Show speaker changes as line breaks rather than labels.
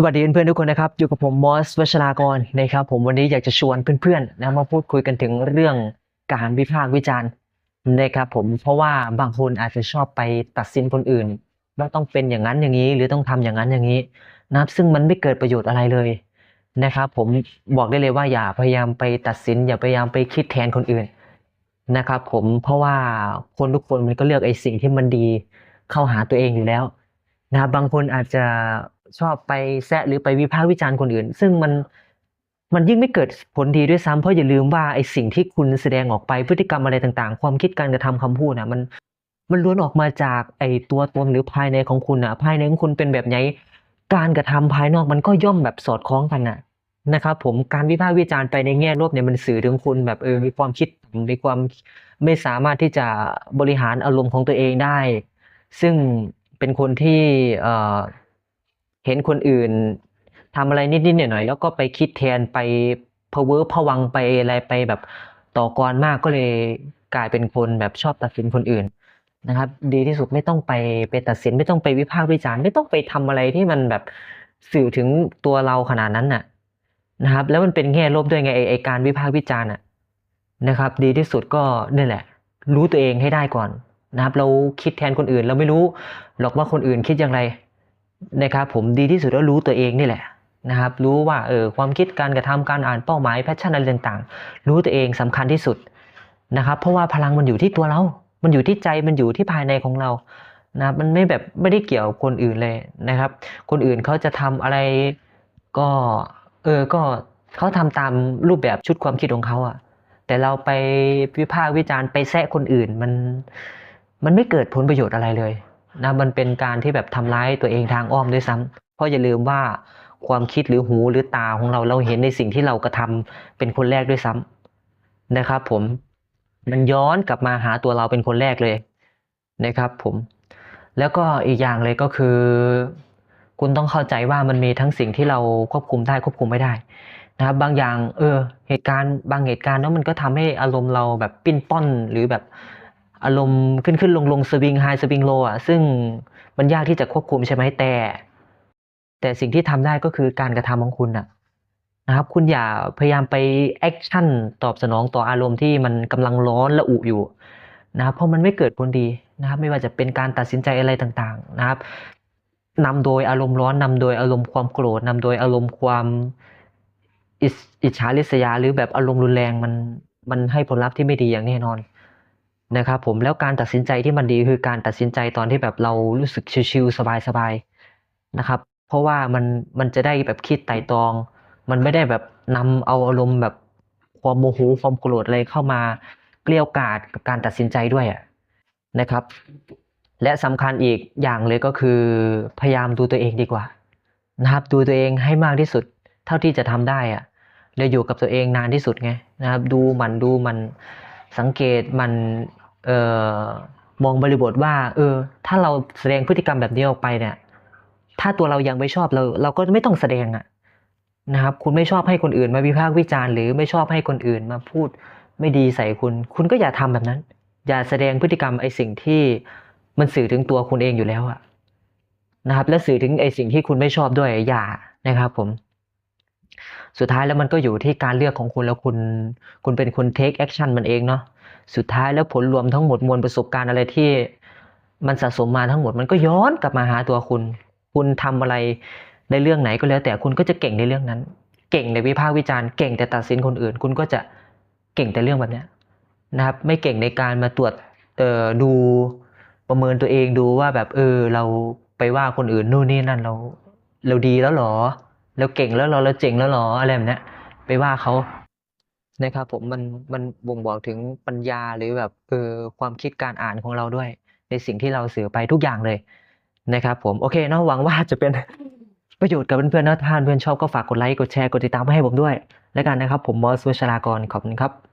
สวัสดีเพื่อนๆทุกคนนะครับ อยู่กับผมมอสวัชรากรนะครับ ผมวันนี้อยากจะชวนเพื่อนๆนะมาพูดคุยกันถึงเรื่องการวิพากษ์วิจารณ์นะครับผมเพราะว่าบางคนอาจจะชอบไปตัดสินคนอื่นว่าต้องเป็นอย่างนั้นอย่างนี้ หรือต้องทำอย่างนั้นอย่างนี้นะครับซึ่งมันไม่เกิดประโยชน์อะไรเลยนะครับ ผมบอกได้เลยว่าอย่าพยายามไปตัดสิน อย่าพยายามไปคิดแทนคนอื่นนะครับผมเพราะว่าคนทุกคนมันก็เลือกไอ้สิ่งที่มันดีเข้าหาตัวเองอยู่แล้วนะครับบางคนอาจจะ ชอบไปแซะหรือไปวิพากษ์วิจารณ์คนอื่น ซึ่งมันมันยิ่งไม่เกิดผลดีด้วยซ้ำเพราะอย่าลืมว่าไอสิ่งที่คุณแสดงออกไปพฤติกรรมอะไรต่างๆ ความคิดการกระทำคำพูดนะมันมันล้วนออกมาจากไอตัวตนหรือภายในของคุณนะภายในของคุณเป็นแบบไหนการกระทำภายนอกมันก็ย่อมแบบสอดคล้องกันนะนะครับผมการวิพากษ์วิจารณ์ไปในแง่ลบเนี่ยมันสื่อถึงคุณแบบเออมีความคิดมีความไม่สามารถที่จะบริหารอารมณ์ของตัวเองได้ ซึ่งเป็นคนที่เอ่อ เห็นคนอื่นทำอะไรนิดๆหน่อยๆแล้วก็ไปคิดแทนไปพะเวอพวังไปอะไรไปแบบต่อกรมากก็เลยกลายเป็นคนแบบชอบตัดสินคนอื่นนะครับ ดีที่สุดไม่ต้องไปไปตัดสินไม่ต้องไปวิพากษ์วิจารณ์ไม่ต้องไปทำอะไรที่มันแบบสื่อถึงตัวเราขนาดนั้นน่ะนะครับ แล้วมันเป็นแง่ลบด้วยไงไอไอการวิพากษ์วิจารณ์น่ะนะครับ ดีที่สุดก็นี่แหละ รู้ตัวเองให้ได้ก่อนนะครับ เราคิดแทนคนอื่นเราไม่รู้หรอกว่าคนอื่นคิดอย่างไร นะครับผมดีที่สุดแล้วรู้ตัวเองนี่แหละนะครับ รู้ว่าเออความคิดการกระทำการอ่านเป้าหมายแพชชั่นอะไรต่างๆ รู้ตัวเองสำคัญที่สุดนะครับ เพราะว่าพลังมันอยู่ที่ตัวเรา มันอยู่ที่ใจมันอยู่ที่ภายในของเรานะมันไม่แบบไม่ได้เกี่ยวคนอื่นเลยนะครับ คนอื่นเขาจะทำอะไรก็เออก็เขาทำตามรูปแบบชุดความคิดของเขาอะแต่เราไปวิพากษ์วิจารณ์ไปแซะคนอื่นมันมันไม่เกิดผลประโยชน์อะไรเลย นะมันเป็นการที่แบบทำร้ายตัวเองทางอ้อมด้วยซ้ำเพราะอย่าลืมว่าความคิดหรือหูหรือตาของเราเราเห็นในสิ่งที่เรากระทำเป็นคนแรกด้วยซ้ำนะครับ ผมมันย้อนกลับมาหาตัวเราเป็นคนแรกเลยนะครับผมแล้วก็อีกอย่างเลยก็คือ คุณต้องเข้าใจว่ามันมีทั้งสิ่งที่เราควบคุมได้ควบคุมไม่ได้นะครับบางอย่างเออเหตุการณ์บางเหตุการณ์เนาะมันก็ทำให้อารมณ์เราแบบปิ้นป้อนหรือแบบ อารมณ์ขึ้นขึ้นลงลงสวิงไฮสวิงโลอะซึ่งมันยากที่จะควบคุมใช่ไหมแต่ แต่สิ่งที่ทำได้ก็คือการกระทำของคุณน่ะนะครับ คุณอย่าพยายามไปแอคชั่นตอบสนองต่ออารมณ์ที่มันกำลังร้อนและอุอยู่นะครับเพราะมันไม่เกิดผลดีนะครับ ไม่ว่าจะเป็นการตัดสินใจอะไรต่างๆนะครับนำโดยอารมณ์ร้อนนำโดยอารมณ์ความโกรธนำโดยอารมณ์ความอิจอิจฉาริษยาหรือแบบอารมณ์รุนแรงมันมันให้ผลลัพธ์ที่ไม่ดีอย่างแน่นอน นะครับผมแล้วการตัดสินใจที่มันดีคือการตัดสินใจตอนที่แบบเรารู้สึกชิลๆสบายๆนะครับ เพราะว่ามันมันจะได้แบบคิดไตร่ตรอง มันไม่ได้แบบนำเอาอารมณ์แบบความโมโหความโกรธอะไรเข้ามาเกลี้ยกล่อมกับการตัดสินใจด้วยอะนะครับ และสำคัญอีกอย่างเลยก็คือพยายามดูตัวเองดีกว่านะครับดูตัวเองให้มากที่สุดเท่าที่จะทำได้อะแล้วอยู่กับตัวเองนานที่สุดไงนะครับ ดูมันดูมันสังเกตมัน ออมองบริบทว่า เออ ถ้าเราแสดงพฤติกรรมแบบนี้ออกไปเนี่ย ถ้าตัวเรายังไม่ชอบเรา เราก็ไม่ต้องแสดงอะนะครับ คุณไม่ชอบให้คนอื่นมาวิพากษ์วิจารณ์หรือไม่ชอบให้คนอื่นมาพูดไม่ดีใส่คุณ คุณก็อย่าทำแบบนั้น อย่าแสดงพฤติกรรมไอ้สิ่งที่มันสื่อถึงตัวคุณเองอยู่แล้วอะนะครับ และสื่อถึงไอ้สิ่งที่คุณไม่ชอบด้วยอย่านะครับผมสุดท้ายแล้วมันก็อยู่ที่การเลือกของคุณแล้วคุณคุณเป็นคน take action มันเองเนาะ สุดท้ายแล้วผลรวมทั้งหมดมวลประสบการณ์อะไรที่มันสะสมมาทั้งหมดมันก็ย้อนกลับมาหาตัวคุณ คุณทำอะไรในเรื่องไหนก็แล้ว แต่คุณก็จะเก่งในเรื่องนั้น เก่งในวิพากษ์วิจารณ์เก่งแต่ตัดสินคนอื่น คุณก็จะเก่งแต่เรื่องแบบนี้นะครับ ไม่เก่งในการมาตรวจเออดูประเมินตัวเองดูว่าแบบเออเราไปว่าคนอื่นนู่นนี่นั่นเราเราดีแล้วหรอ เราเก่งแล้วหรอเราเจ๋งแล้วหรออะไรแบบนี้ไปว่าเขา นะครับผมมันมันบ่งบอกถึงปัญญาหรือแบบเออความคิดการอ่านของเราด้วย ในสิ่งที่เราสื่อไปทุกอย่างเลยนะครับผมโอเคเนาะหวังว่าจะเป็นประโยชน์กับเพื่อนๆนะท่านเพื่อนชอบก็ฝากกดไลค์กดแชร์กดติดตามให้ผมด้วย แล้วกันนะครับ ผมมอสวชรากรขอบคุณครับ